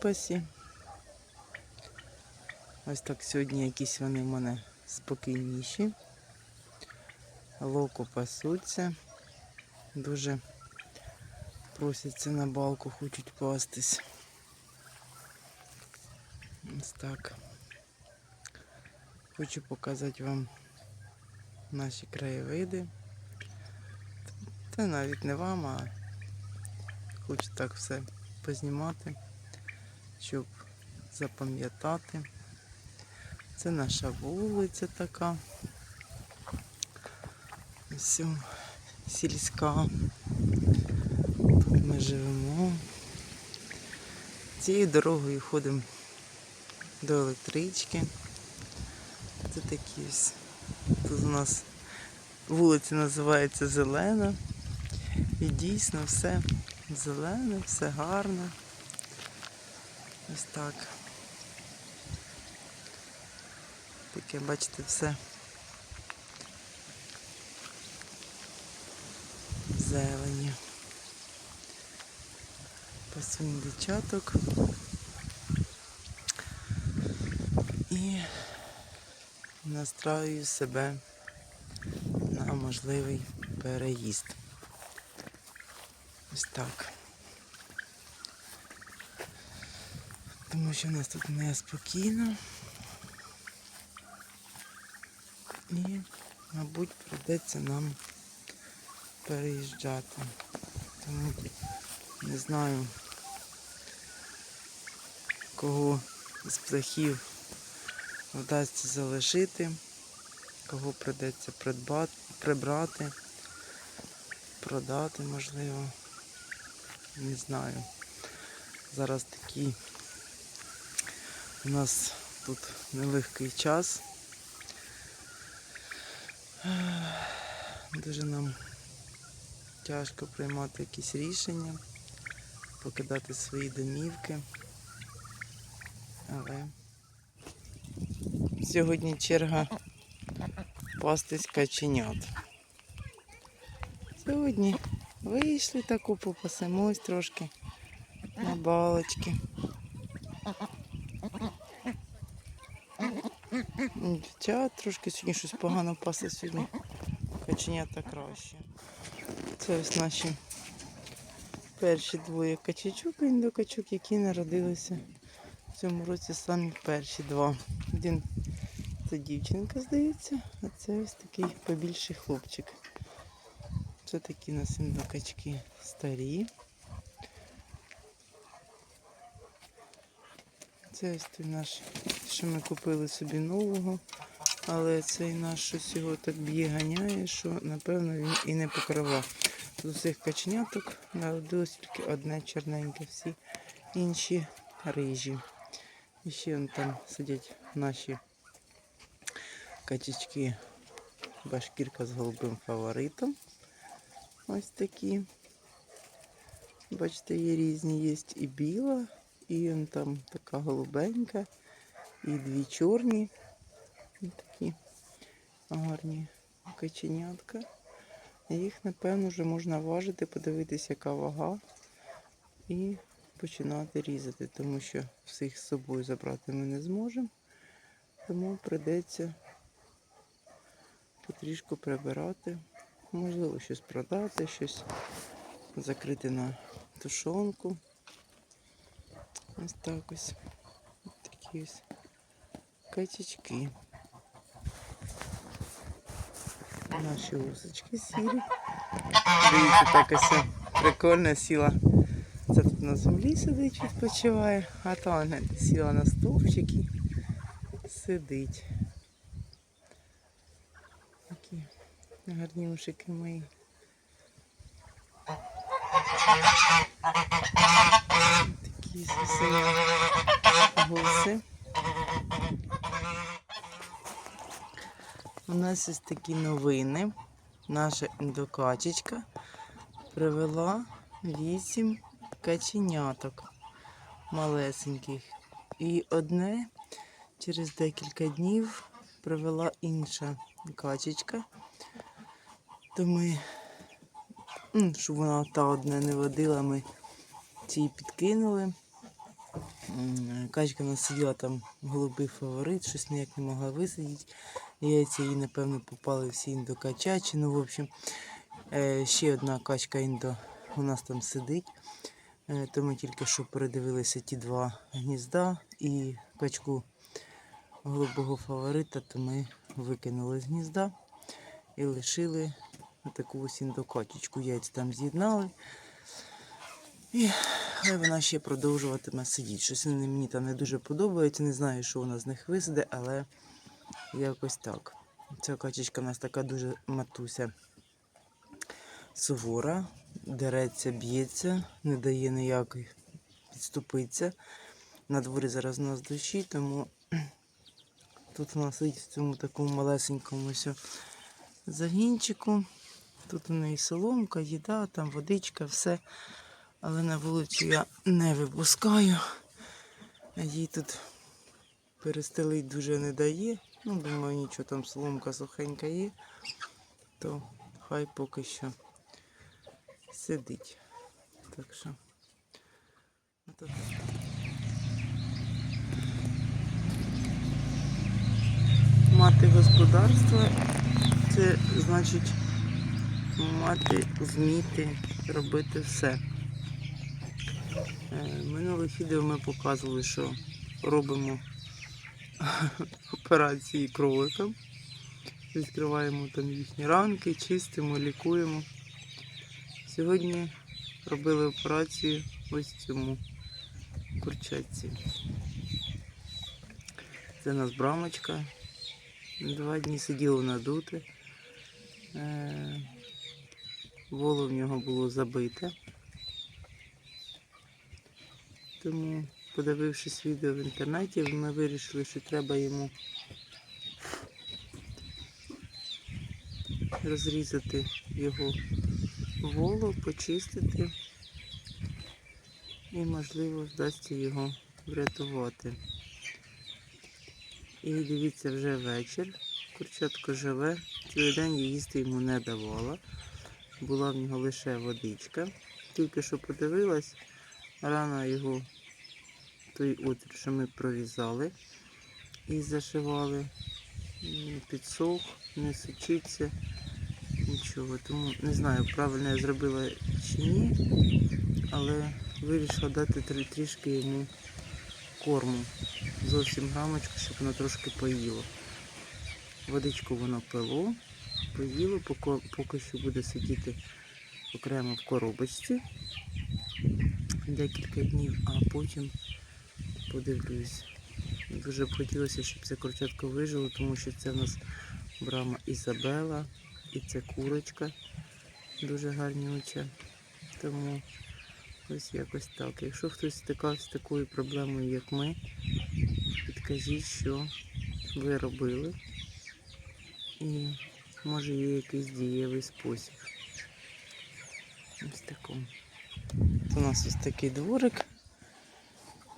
запасі. Ось так сьогодні якісь вони в мене спокійніші. Локо пасуться. Дуже просяться на балку, хочуть пастись. Ось так. Хочу показати вам наші краєвиди. Та навіть не вам, а хочу так все познімати, щоб запам'ятати. Це наша вулиця така. Ось сільська. Тут ми живемо. Цією дорогою ходимо до електрички. Це такі ось. Тут у нас вулиця називається Зелена. І дійсно все зелене, все гарне. Ось так. Таке, бачите, все. Зелені. Пасуємо дичаток. І настраюю себе на можливий переїзд. Ось так. Тому що в нас тут неспокійно. І, мабуть, прийдеться нам переїжджати. Тому не знаю, кого з птахів вдасться залишити, кого прийдеться придбати, прибрати, продати, можливо. Не знаю. Зараз такий у нас тут нелегкий час. Дуже нам тяжко приймати якісь рішення, покидати свої домівки. Але сьогодні черга пастись каченят. Сьогодні вийшли таку, попасемось трошки на балочки. Дівчат трошки сьогодні щось погано пасе сьогодні. Каченята краще. Це ось наші перші двоє качачок, індокачок, які народилися в цьому році самі перші два. Один це дівчинка, здається, а це ось такий побільший хлопчик. Це такі у нас індокачки старі. Це ось той наш, що ми купили собі нового. Але цей наш щось його так б'є ганяє, що напевно він і не покривав. З усіх каченяток народилось тільки одне чорненьке, всі інші рижі. І ще там сидять наші качечки башкірка з голубим фаворитом. Ось такі. Бачите, є різні, є і біла, і там така голубенька, і дві чорні. Такі гарні каченятка. Їх, напевно, вже можна важити, подивитися, яка вага, і починати різати, тому що всіх з собою забрати ми не зможемо. Тому прийдеться потрішку прибирати. Можливо, щось продати, щось закрити на тушонку. Ось так ось. Ось такі ось качечки. Наші усочки сірі. Дивіться, так ось прикольно сіла. Це тут на землі сидить, відпочиває, а то сіла на стовпчик і сидить. Такі гарні ушики мої. Такі сусені гуси. У нас ось такі новини. Наша індокачечка привела вісім каченяток малесеньких. І одне через декілька днів привела інша качечка. То ми, щоб вона та одне не водила, ми цій підкинули. Качка в нас сиділа там голубий фаворит, щось ніяк не могла висидіти. Яйця їй, напевно, попали всі індокачачі. Ну, в общем, е, ще одна качка індо у нас там сидить. Е, То ми тільки що передивилися ті два гнізда і качку голубого фаворита, то ми викинули з гнізда і лишили таку ось індокачечку. Яйця там з'єднали. І хай вона ще продовжуватиме сидіти. Щось мені там не дуже подобається. Не знаю, що вона з них висаде, але якось так. Ця качечка у нас така дуже матуся сувора, дереться, б'ється, не дає ніякої підступитися. На дворі зараз у нас дощі, тому тут вона сидить в цьому такому малесенькому загінчику. Тут у неї соломка, їда, там водичка, все. Але на вулицю я не випускаю. Їй тут перестелить дуже не дає. Ну, думаю, нічого там соломка сухенька є, то хай поки що сидить. Так що. ото. Мати господарство це значить мати, вміти робити все. Е, минулих відео ми показували, що робимо операції кроликам. Відкриваємо там їхні ранки, чистимо, лікуємо. Сьогодні робили операцію ось цьому курчатці. Це у нас брамочка. Два дні сиділо надуте. Е, Воло в нього було забите. Тому, подивившись відео в інтернеті, ми вирішили, що треба йому розрізати його воло, почистити і, можливо, вдасться його врятувати. І дивіться, вже вечір. Курчатко живе. Цілий день їсти йому не давала. Була в нього лише водичка. Тільки що подивилась, рано його той отвір, що ми провізали і зашивали. Підсох, не сучиться, нічого. Тому не знаю, правильно я зробила чи ні, але вирішила дати трі- трішки йому корму. Зовсім грамочку, щоб воно трошки поїло. Водичку воно пило, поїло, поки що буде сидіти окремо в коробочці декілька днів, а потім подивлюсь. Дуже б хотілося, щоб це курчатко вижило, тому що це в нас брама Ізабела і це курочка дуже гарнюча. Тому ось якось так. Якщо хтось стикався з такою проблемою, як ми, підкажіть, що ви робили. І може є якийсь дієвий спосіб. Ось такому. У нас ось такий дворик.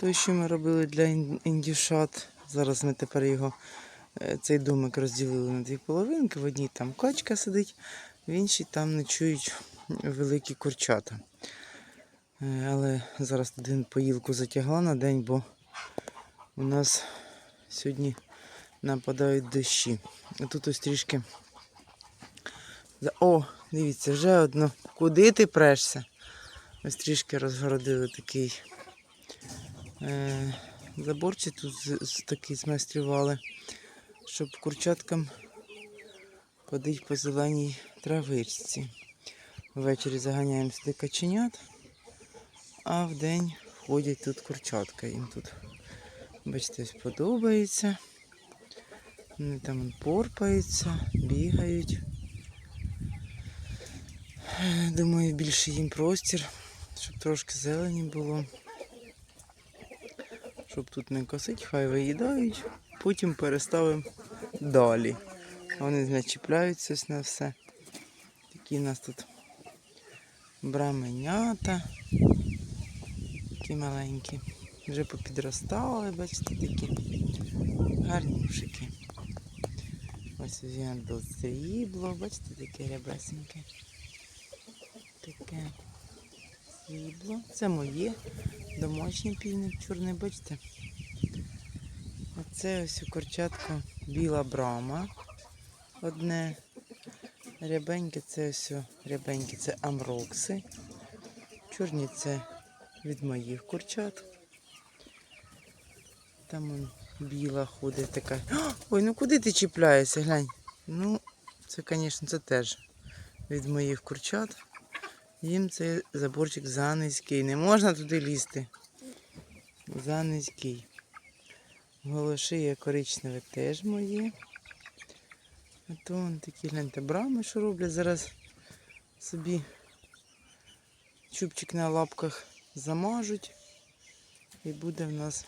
Той, що ми робили для ін- індюшат. Зараз ми тепер його, е, цей домик розділили на дві половинки. В одній там качка сидить, в іншій там ночують великі курчата. Е, Але зараз один поїлку затягла на день, бо у нас сьогодні нападають дощі. Тут ось трішки. О, дивіться, вже одно. Куди ти прешся? Ось трішки розгородили такий заборчик тут з, з такий змайстрували, щоб курчаткам ходити по зеленій травичці. Ввечері заганяємо сюди каченят, а вдень ходять тут курчатка. Їм тут, бачите, подобається. Вони там порпаються, бігають. Е, Думаю, більше їм простір, щоб трошки зелені було. Щоб тут не косить, хай виїдають, потім переставимо далі. Вони значить, чіпляються ось на все. Такі у нас тут браменята. Такі маленькі. Вже попідростали, бачите, такі гарнюшики. Ось він до срібло, бачите, таке рябесеньке. Таке. Срібло. Це моє домашній півник чорний, бачите? Оце ось у курчатку біла брама. Одне. Рябеньке це ось рябеньке це амрокси. Чорні це від моїх курчат. Там он біла ходить така. Ой, ну куди ти чіпляєшся, глянь. Ну, це, звісно, це теж від моїх курчат. Їм цей заборчик занизький. Не можна туди лізти. Занизький. Голошиє коричневе теж моє. А то вон такі гляньте брами, що роблять. Зараз собі чубчик на лапках замажуть. І буде в нас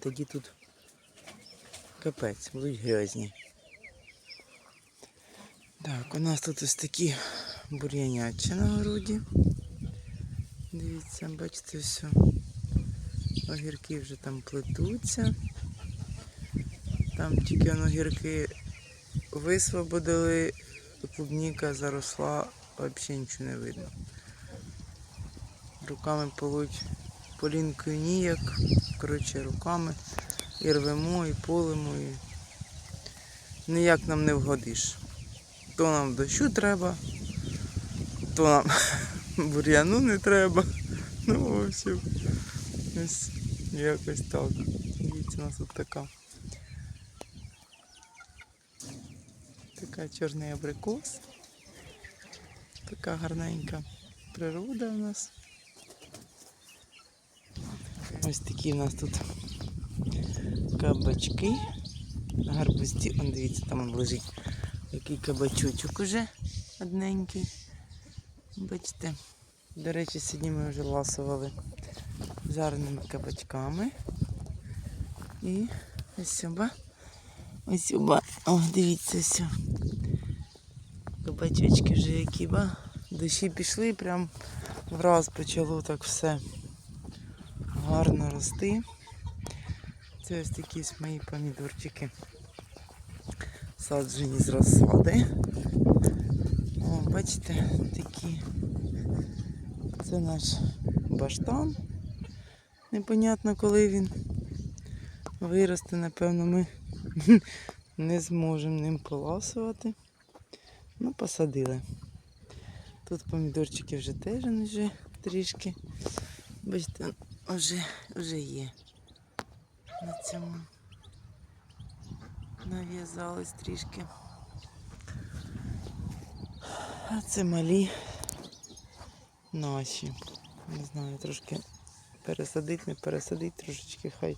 тоді тут капець, будуть грязні. Так, у нас тут ось такі бур'янячі на городі. Дивіться, бачите, все. Огірки вже там плетуться. Там тільки огірки висвободили, клубніка заросла, взагалі нічого не видно. Руками полуть полінкою ніяк. Коротше, руками і рвемо, і полимо, і ніяк нам не вгодиш. То нам дощу треба, то нам бур'яну не треба. Ну, в общем, ось якось так. Дивіться, у нас тут така. Така чорний абрикос. Така гарненька природа у нас. Ось такі у нас тут кабачки. Гарбузці. Он дивіться, там лежить. Який кабачочок уже одненький. Бачите. До речі, сьогодні ми вже ласували жареними кабачками. І ось сюди. Ось сюди. О, дивіться все. Кабачочки вже які ба. Дощі пішли, прям враз почало так все гарно рости. Це ось такі мої помідорчики. Саджені з розсади. Бачите, такі. Це наш баштан. Непонятно, коли він виросте, напевно, ми не зможемо ним поласувати. Ну, посадили. Тут помідорчики вже теж вже трішки. Бачите, вже, вже є. На цьому нав'язались трішки. А це малі наші. Не знаю, трошки пересадить, не пересадить, трошечки хай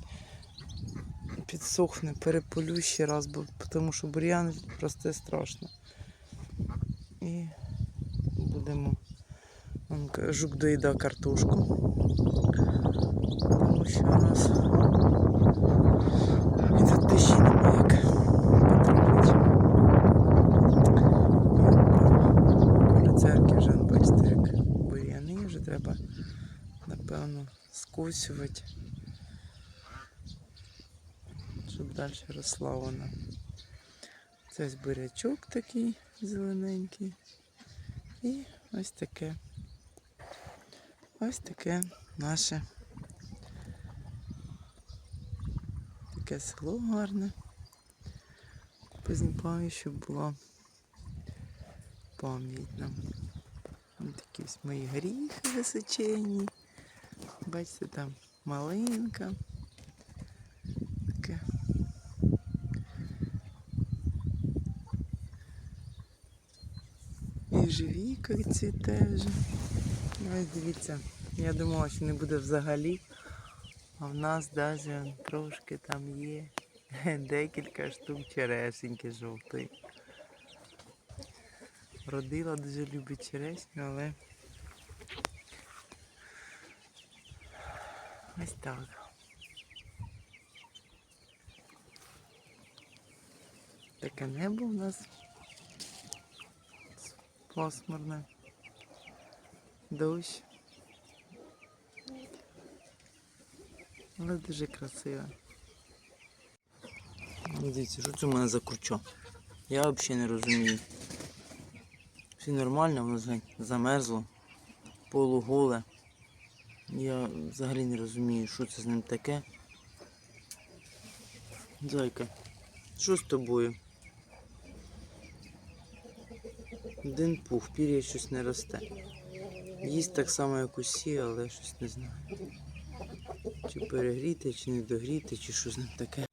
підсохне, переполю ще раз, бо тому що бур'ян росте страшно. І будемо. Он жук доїда картошку. Тому що у нас і тут дощі немає потрапити. Коло церкви вже бачите, як бур'яни, вже треба, напевно, скусювати, щоб далі росла вона. Це ось бурячок такий зелененький. І ось таке. Ось таке наше таке село гарне. Познімаю, щоб була пам'ять нам. Ось такі ось мої горіхи височені. Бачите, там малинка. Таке. І живіка цвіте вже. Ось дивіться, я думала, що не буде взагалі. А в нас навіть трошки там є декілька штук черешеньки жовтої. Родила дуже любить черешню, але ось так. Таке небо у нас пасмурне. Дощ. Але дуже красиво. Дивіться, що це в мене за курчо? Я взагалі не розумію. Все нормально, воно замерзло. полуголе. Я взагалі не розумію, що це з ним таке. Зайка, що з тобою? Один пух, пір'я щось не росте. Їсть так само, як усі, але щось не знаю. Чи перегріти, чи не догріти, чи що з ним таке.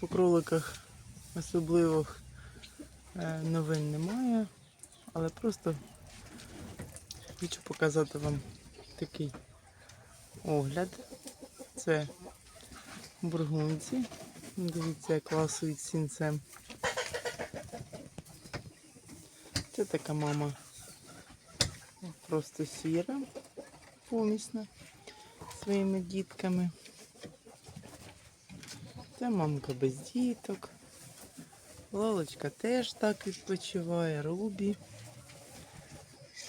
По кроликах особливих е, новин немає, але просто хочу показати вам такий огляд. Це бургунці. Дивіться, як ласують сінцем. Це така мама просто сіра, помісна своїми дітками. Це мамка без діток. Лолочка теж так відпочиває, Рубі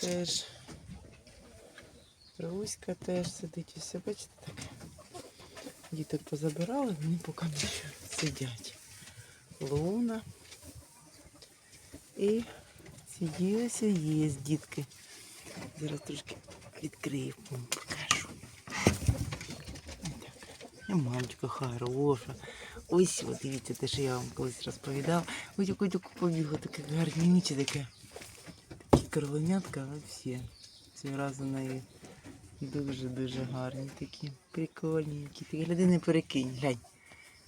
теж. Руська теж сидить все, бачите таке. Діток позабирали, вони поки що сидять. Луна. І сиділися, є дітки. Зараз трошки відкрию, покажу. І мамочка хороша. Ось, от дивіться, те, що я вам колись розповідав. Ось яку таку побігла, таке гарнюче таке. Такі кроленятка, але всі. Цього разу неї дуже-дуже гарні такі. Прикольні які. Ти гляди, не перекинь, глянь.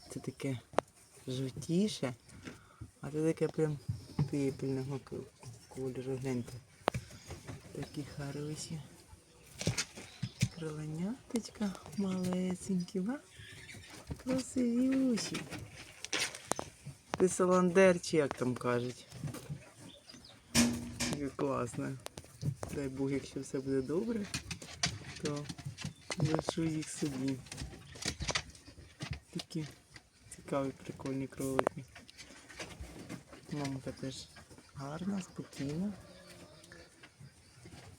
Це таке жовтіше, а це таке прям пепельного кольору. Гляньте. Такі хороші. Кроленяточка малесенькі, ба? Красивіші. Ти саландер, чи як там кажуть. Класне. Дай Бог, якщо все буде добре, то лишу їх собі. Такі цікаві, прикольні кролики. Мамка теж гарна, спокійна.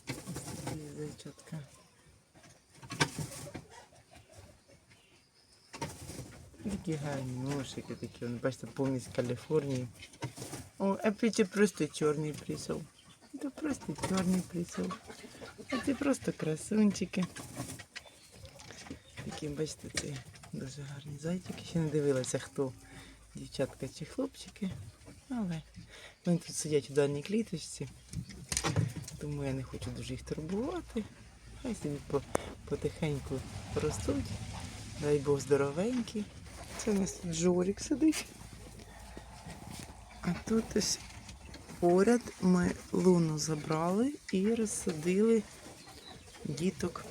Ось такі зайчатка. Такі гарні ножики такі, вони, бачите, повністю Каліфорнії. О, а Петя просто чорний прийшов. Это просто черный присел. Це просто красунчики. Такі, бачите, це дуже гарні зайчики. Ще не дивилася, хто дівчатка чи хлопчики. Але вони тут сидять у даній кліточці. Тому я не хочу дуже їх турбувати. Хай собі потихеньку ростуть. Дай Бог здоровенькі. Це у нас тут Жорик сидить. А тут ось поряд ми луну забрали і розсадили діток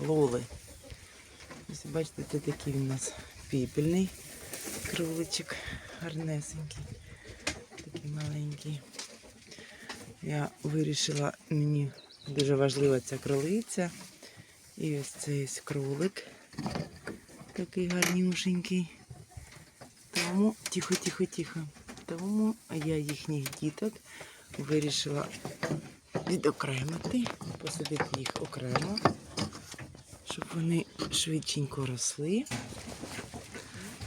лоли. Ось бачите, це такий у нас піпельний кроличок, гарнесенький, такий маленький. Я вирішила, мені дуже важлива ця кролиця. І ось цей кролик, такий гарнюшенький. Тому тихо, тихо, тихо. Тому я їхніх діток вирішила відокремити, посадити їх окремо, щоб вони швидченько росли.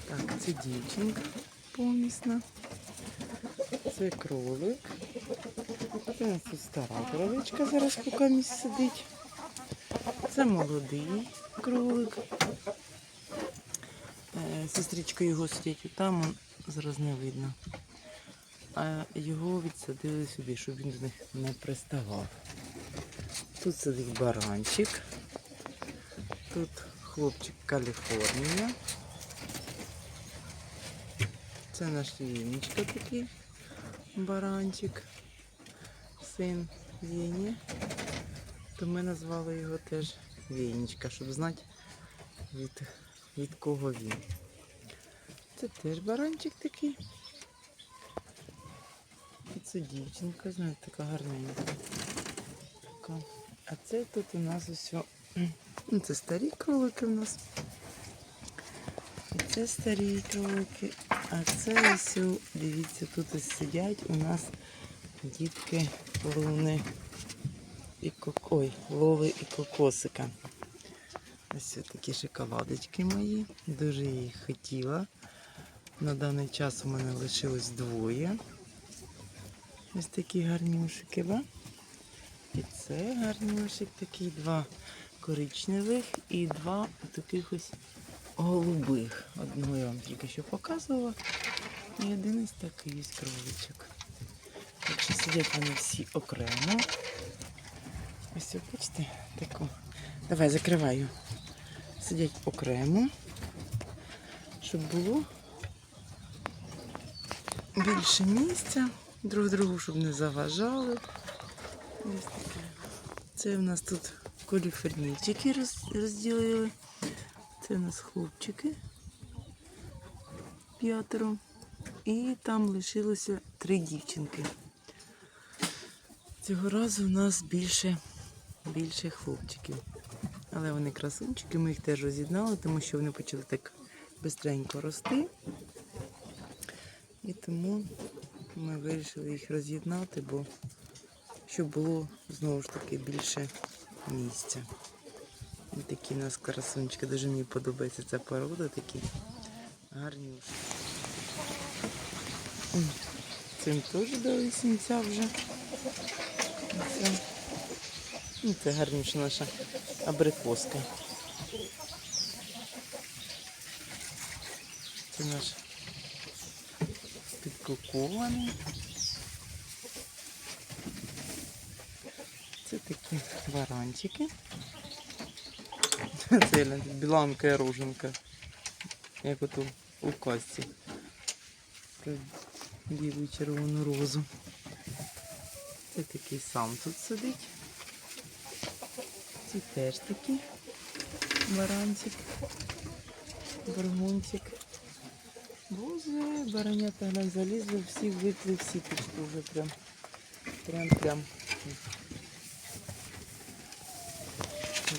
Так, це дівчинка помісна. Це кролик. Це у стара кроличка зараз поки місць сидить. Це молодий кролик. Е, Сестричка його сидять там, зараз не видно. А його відсадили сюди, щоб він до них не приставав. Тут сидить баранчик. Тут хлопчик Каліфорнія. Це наш Вінечка такий баранчик, син Віні. То ми назвали його теж Вінечка, щоб знати від, від кого він. Це теж баранчик такий. Це дівчинка, знаєте, така гарненька. Така. А це тут у нас усе. Ну, це старі кролики у нас. Це старі кролики. А це ось, дивіться, тут ось сидять у нас дітки луни і кок... Ой, лови і кокосика. Ось такі шоколадочки мої. Дуже їх хотіла. На даний час у мене лишилось двоє. Ось такі гарнюшики, ба? І це гарнюшик такий, два коричневих і два таких ось голубих. Одного я вам тільки що показувала. І один ось такий ось кроличок. Так що сидять вони всі окремо. Ось бачите, таку. Давай закриваю. Сидять окремо, щоб було більше місця, друг другу, щоб не заважали. Це в нас тут коліфернійчики роз- розділили. Це у нас хлопчики. П'ятеро. І там лишилося три дівчинки. Цього разу у нас більше, більше хлопчиків. Але вони красунчики, ми їх теж роз'єднали, тому що вони почали так бистренько рости. І тому вирішили їх роз'єднати, бо щоб було знову ж таки більше місця. І такі у нас красунчики, дуже мені подобається ця порода, такі гарні. Цим теж дали сінця вже. Це, ну, це гарніша наша абрикоска. Це наш підкукований. Це такі баранчики. Це біланка і руженка. Як ото у. Про білу червону розу. Це такий сам тут сидить. Це теж такий баранчик, бургунчик. Боже, баранята глянь, залізли, всі випли, всі пішли вже прям. Прям прям.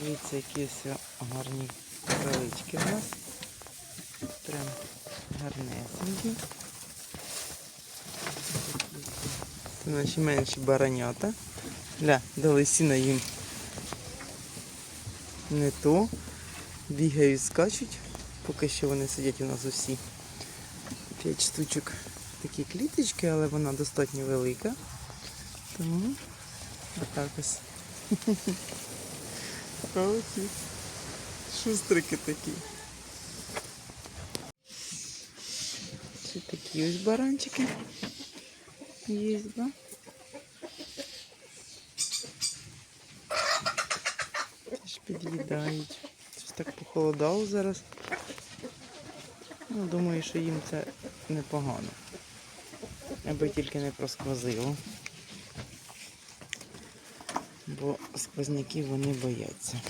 Дивіться, які ось гарні кролички в нас. Прям гарнесенькі. Це наші менші баранята. Ля, дали сіна їм. Не то. Бігають, скачуть. Поки що вони сидять у нас усі. П'ять штучок такі кліточки, але вона достатньо велика. Тому отак ось. Оці шустрики такі. Ще такі ось баранчики. Є, да? Теж під'їдають. Щось так похолодало зараз. Ну, думаю, що їм це непогано. Аби тільки не просквозило. Бо сквозняків вони бояться.